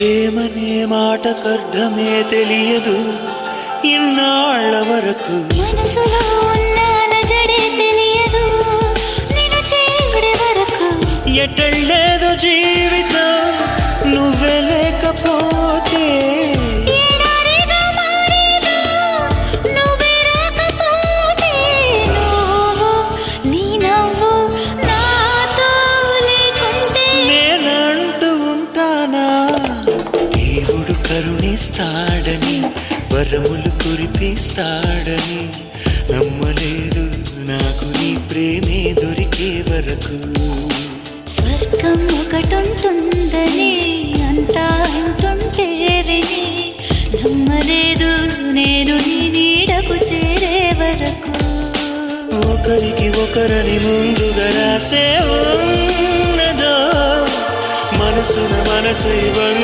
ఏమనే మాటకర్థమే తెలియదు. ఇన్నాళ్ళ వరకు మనసులో ఉన్న తెలియదు. నేను వరకు ఎటళ్ళేదో జీవితం కురిపిస్తాడని నమ్మలేదు. నాకు నీ ప్రేమే దొరికే వరకు. స్వర్గం ఒకటుంటుందని అంతా అంటుంటే విని నమ్మలేదు. నేను నీ నీడకు చేరే వరకు. ఒకరికి ఒకరని ముందుగా రాసే ఉన్నదో మనసున మనసు ఇవ్వంగా